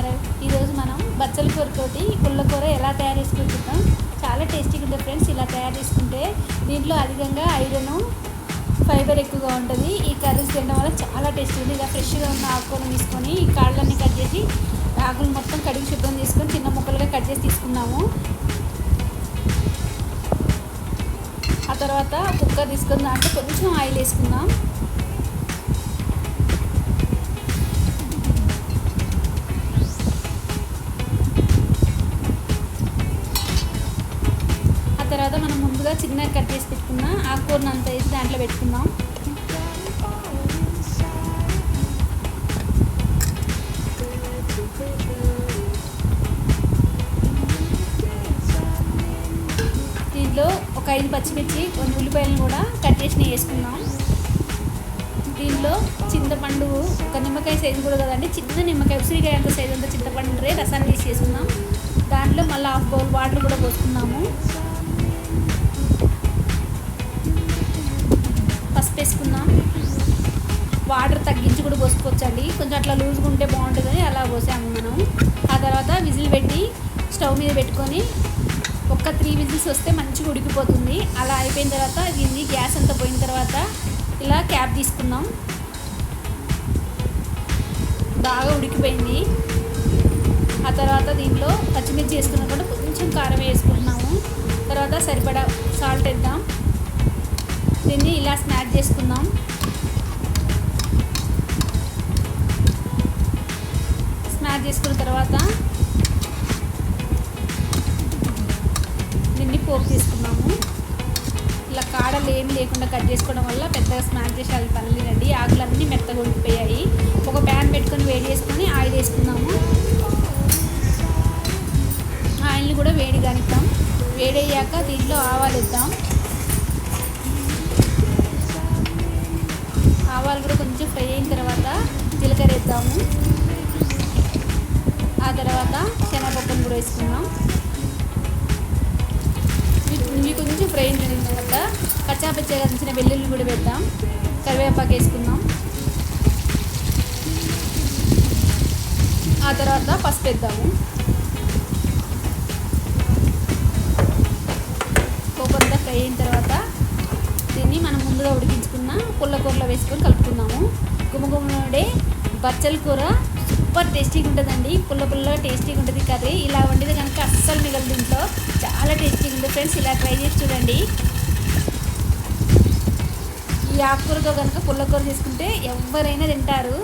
బాగున్నారా ఈరోజు మనం బచ్చల కూరతోటి పుల్లకూర ఎలా తయారు చేసుకుంటున్నాం? చాలా టేస్టీగా ఉంటుంది ఫ్రెండ్స్ ఇలా తయారు చేసుకుంటే దీంట్లో అధికంగా ఐరన్ ఫైబర్ ఎక్కువగా ఉంటుంది. ఈ కర్రీస్ తినడం వల్ల చాలా టేస్టీ ఉంది. ఇలా ఫ్రెష్గా ఉన్న ఆకుకూరను తీసుకొని ఈ కాళ్ళన్నీ కట్ చేసి ఆకులు మొత్తం కడిగి శుభ్రం చేసుకొని చిన్న ముక్కలుగా కట్ చేసి తీసుకున్నాము. ఆ తర్వాత కుక్కర్ తీసుకుని దాంట్లో కొంచెం ఆయిల్ వేసుకుందాం. ముందుగా చిన్నగా కట్ చేసి పెట్టుకున్న ఆకుకూరను అంతా వేసి దాంట్లో పెట్టుకుందాం. దీంట్లో ఒక ఐదు పచ్చిమిర్చి కొన్ని ఉల్లిపాయలను కూడా కట్ చేసి వేసుకుందాం. దీనిలో చింతపండు ఒక నిమ్మకాయ సైజు కూడా కదండి చిన్న నిమ్మకాయ ఉసిరికాయ అంత సైజు అంత చింతపండు రే రసాన్ని తీసి చేసుకుందాం దాంట్లో మళ్ళీ హాఫ్ బౌల్ వాటర్ కూడా పోసుకుందాము. వాటర్ తగ్గించి కూడా పోసుకోవచ్చండి. కొంచెం అట్లా లూజ్గా ఉంటే బాగుంటుందని అలా పోసాము మనం. ఆ తర్వాత విజిల్ పెట్టి స్టవ్ మీద పెట్టుకొని ఒక్క త్రీ విజిల్స్ వస్తే మంచిగా ఉడికిపోతుంది. అలా అయిపోయిన తర్వాత దీన్ని గ్యాస్ అంతా పోయిన తర్వాత ఇలా క్యాప్ తీసుకున్నాం బాగా ఉడికిపోయింది. ఆ తర్వాత దీంట్లో పచ్చిమిర్చి వేసుకున్నా కూడా కొంచెం కారం వేసుకుంటున్నాము. తర్వాత సరిపడా సాల్ట్ వేద్దాం. దీన్ని ఇలా స్నాక్ చేసుకుందాం. యాడ్ చేసుకున్న తర్వాత దీన్ని పోపు తీసుకున్నాము. ఇలా కాడలు ఏం లేకుండా కట్ చేసుకోవడం వల్ల పెద్దగా స్మాష్ చేసి అది పనిలేదండి ఆకులన్నీ మెత్తగా ఉడికిపోయాయి ఒక ప్యాన్ పెట్టుకొని వేడి చేసుకొని ఆయిల్ వేసుకున్నాము. ఆయిల్ని కూడా వేడి కానిద్దాం వేడయ్యాక దీంట్లో ఆవాలు ఇద్దాం ఆవాలు కూడా కొంచెం ఫ్రై అయిన తర్వాత జీలకర్ర వేద్దాము. ఆ తర్వాత శనగపప్పును కూడా వేసుకున్నాం ఇవి కొంచెం ఫ్రై అయిన తర్వాత కచ్చాపచ్చగా దంచిన వెల్లుల్లి కూడా పెడదాం కరివేపాకు వేసుకుందాం. ఆ తర్వాత పసుపు వేద్దాము. కోపంతా ఫ్రై అయిన తర్వాత దీన్ని మనం ముందుగా ఉడికించుకున్న పుల్ల కూరలో వేసుకొని కలుపుకుందాము. గుమగుమడే బచ్చల కూర సూపర్ టేస్టీగా ఉంటుందండి. పుల్ల పుల్ల టేస్టీగా ఉంటుంది కర్రీ. ఇలా వండితే కనుక అస్సలు మిగలదు దీంట్లో. చాలా టేస్టీగా ఉంటుంది ఫ్రెండ్స్. ఇలా ట్రై చేసి చూడండి. ఈ ఆకుకూరతో కనుక పుల్లకూర చేసుకుంటే ఎవరైనా తింటారు.